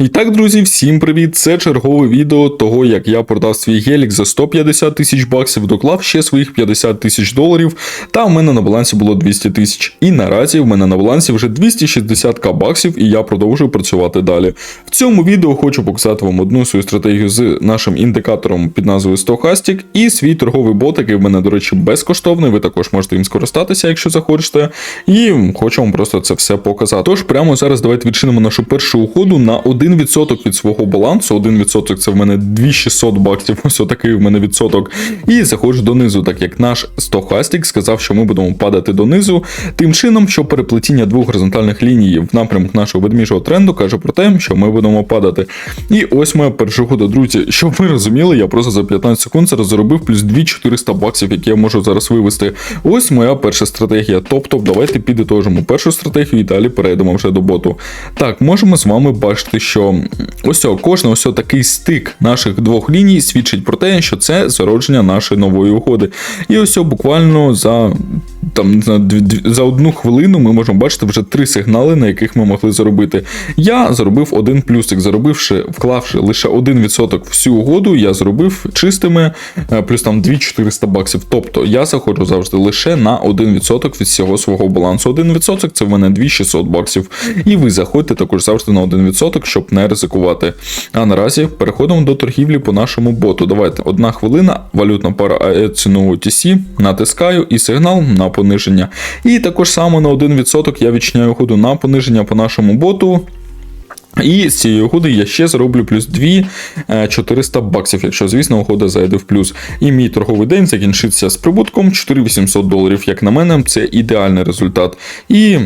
І так, друзі, всім привіт! Це чергове відео того, як я продав свій гелік за 150 тисяч баксів, доклав ще своїх 50 тисяч доларів, та в мене на балансі було 200 тисяч. І наразі в мене на балансі вже 260к баксів, і я продовжую працювати далі. В цьому відео хочу показати вам одну свою стратегію з нашим індикатором під назвою Stochastic і свій торговий бот, який в мене, до речі, безкоштовний. Ви також можете їм скористатися, якщо захочете. І хочу вам просто це все показати. Тож прямо зараз давайте відчинимо нашу першу уходу на 1% від свого балансу. 1% це в мене 2600 баксів. Ось отакий в мене відсоток. І заходжу донизу, так як наш стохастик сказав, що ми будемо падати донизу. Тим чином, що переплетіння двох горизонтальних ліній в напрямок нашого ведміжого тренду каже про те, що ми будемо падати. І ось моя перша угода, друзі. Щоб ви розуміли, я просто за 15 секунд зараз заробив плюс 2400 баксів, які я можу зараз вивести. Ось моя перша стратегія. Тобто, давайте підітожимо першу стратегію і далі перейдемо вже до боту. Так, можемо з вами бачити, що ось о, кожен ось о такий стик наших двох ліній свідчить про те, що це зародження нашої нової угоди. І ось о, буквально за. Там не знаю, за одну хвилину ми можемо бачити вже три сигнали, на яких ми могли заробити. Я заробив один плюсик, заробивши, вклавши лише 1% всю угоду, я зробив чистими е, плюс там 2400 баксів. Тобто я заходжу завжди лише на 1% від всього свого балансу. 1% це в мене 2600 баксів. І ви заходьте також завжди на 1%, щоб не ризикувати. А наразі переходимо до торгівлі по нашому боту. Давайте одна хвилина, валютна пара AE ціну OTC, натискаю і сигнал на пониження. І також само на 1% я відчиняю ходу на пониження по нашому боту. І з цієї угоди я ще зароблю плюс 2 е, 400 баксів, якщо, звісно, угода зайде в плюс. І мій торговий день закінчиться з прибутком 4800 доларів. Як на мене, це ідеальний результат. І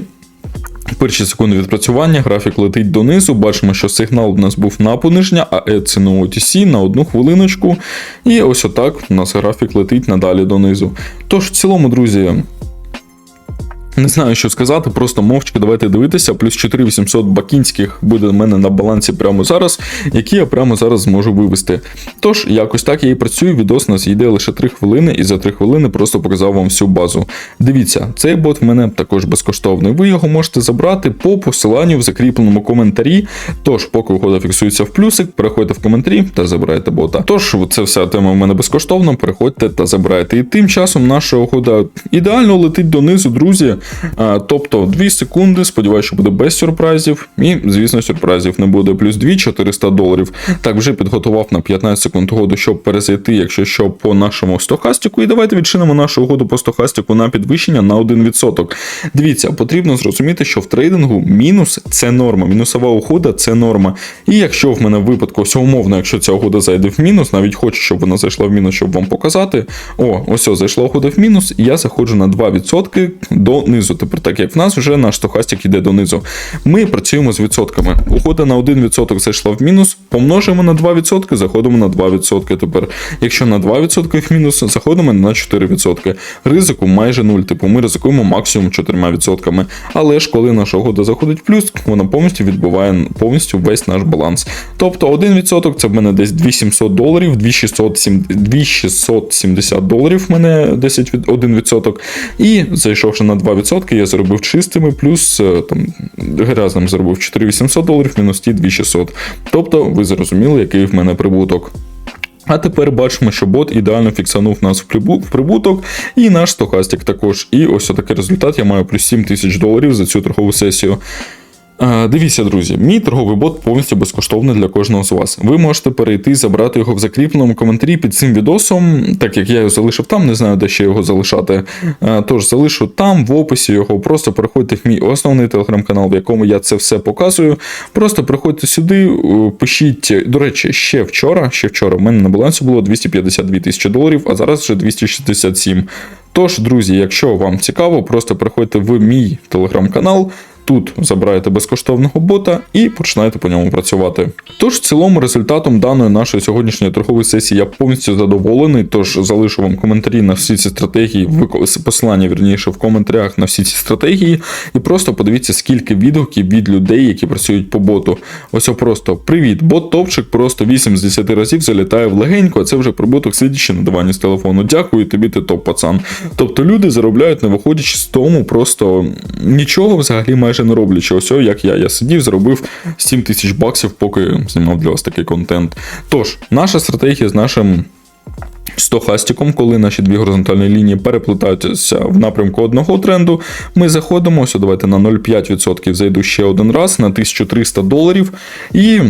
Перші секунди відпрацювання, графік летить донизу. Бачимо, що сигнал у нас був на пониження, а E ціну OTC на одну хвилиночку. І ось отак у нас графік летить надалі донизу. Тож, в цілому, друзі. Не знаю, що сказати, просто мовчки давайте дивитися. Плюс 4800 бакінських буде в мене на балансі прямо зараз, які я прямо зараз зможу вивести. Тож, якось так я і працюю. Відос у нас йде лише 3 хвилини, і за 3 хвилини просто показав вам всю базу. Дивіться, цей бот в мене також безкоштовний. Ви його можете забрати по посиланню в закріпленому коментарі. Тож, поки угода фіксується в плюсик, переходьте в коментарі та забирайте бота. Тож, це вся тема в мене безкоштовна. Переходьте та забирайте. І тим часом наша угода ідеально летить донизу, друзі. Тобто 2 секунди, сподіваюся, що буде без сюрпризів. І, звісно, сюрпризів не буде. Плюс 2 400 доларів. Так, вже підготував на 15 секунд угоду, щоб перезайти, якщо що, по нашому стохастику. І давайте відчинимо нашу угоду по стохастику на підвищення на 1%. Дивіться, потрібно зрозуміти, що в трейдингу мінус це норма. Мінусова угода це норма. І якщо в мене в випадку, ось умовно, якщо ця угода зайде в мінус, навіть хочу, щоб вона зайшла в мінус, щоб вам показати. О, ось зайшла угода в мінус, і я заходжу на 2% донизу. Тепер, так як в нас вже наш стохастик іде донизу. Ми працюємо з відсотками. Угода на 1% зайшла в мінус, помножимо на 2%, заходимо на 2%. Тепер, якщо на 2% в мінус, заходимо на 4%. Ризику майже 0. Типу, ми ризикуємо максимум 4%. Але ж коли наша угода заходить в плюс, вона повністю відбуває повністю весь наш баланс. Тобто 1% це в мене десь 2700 доларів, 2607 2670 доларів в мене 10 1%. І зайшовши на 2%, я заробив чистими, плюс е, там грязним заробив 4800 доларів, мінус ті 2600. Тобто, ви зрозуміли, який в мене прибуток. А тепер бачимо, що бот ідеально фіксанув нас в прибуток, і наш стохастик також. І ось такий результат. Я маю плюс 7 тисяч доларів за цю торгову сесію. Е, Дивіться, друзі, мій торговий бот повністю безкоштовний для кожного з вас. Ви можете перейти і забрати його в закріпленому коментарі під цим відосом, так як я його залишив там, не знаю, де ще його залишати. Е, Тож залишу там, в описі його. Просто переходьте в мій основний телеграм-канал, в якому я це все показую. Просто приходьте сюди, е, пишіть. До речі, ще вчора, ще вчора в мене на балансі було 252 тисячі доларів, а зараз вже 267. Тож, друзі, якщо вам цікаво, просто приходьте в мій телеграм-канал. Тут забираєте безкоштовного бота і починаєте по ньому працювати. Тож, в цілому, результатом даної нашої сьогоднішньої торгової сесії я повністю задоволений. Тож залишу вам коментарі на всі ці стратегії, посилання вірніше в коментарях на всі ці стратегії. І просто подивіться, скільки відгуків від людей, які працюють по боту. Ось просто привіт, бот топчик просто 8 з 10 разів залітає в легенько, а це вже прибуток сидячи на дивані з телефону. Дякую тобі, ти топ пацан. Тобто люди заробляють, не виходячи з тому, просто нічого взагалі майже майже не роблячи. Ось як я. Я сидів, зробив 7 тисяч баксів, поки знімав для вас такий контент. Тож, наша стратегія з нашим. Стохастиком, коли наші дві горизонтальні лінії переплетаються в напрямку одного тренду, ми заходимо. Ось, давайте на 0,5% зайду ще один раз на 1300 доларів і.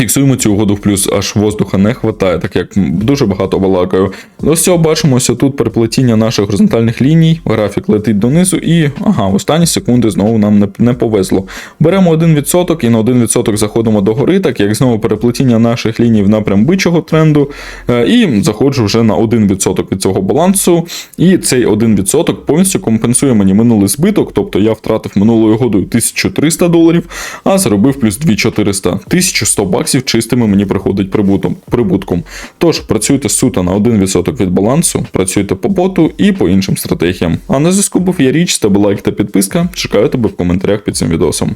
Фіксуємо цю угоду в плюс, аж воздуха не вистачає, так як дуже багато балакаю. Ось цього бачимо ось тут переплетіння наших горизонтальних ліній, графік летить донизу, і ага, в останні секунди знову нам не, не повезло. Беремо 1% і на 1% заходимо до гори, так як знову переплетіння наших ліній в напрям бичого тренду. е, І заходжу вже на 1% від цього балансу. І цей 1% повністю компенсує мені минулий збиток, тобто я втратив минулою угодою 1300 доларів, а заробив плюс 2400. 1100 баксів чистими мені приходить прибутом, прибутком. Тож працюйте суто на 1% від балансу, працюйте по боту і по іншим стратегіям. А на зв'язку був я річ, ставте лайк та підписка. Чекаю тебе в коментарях під цим відосом.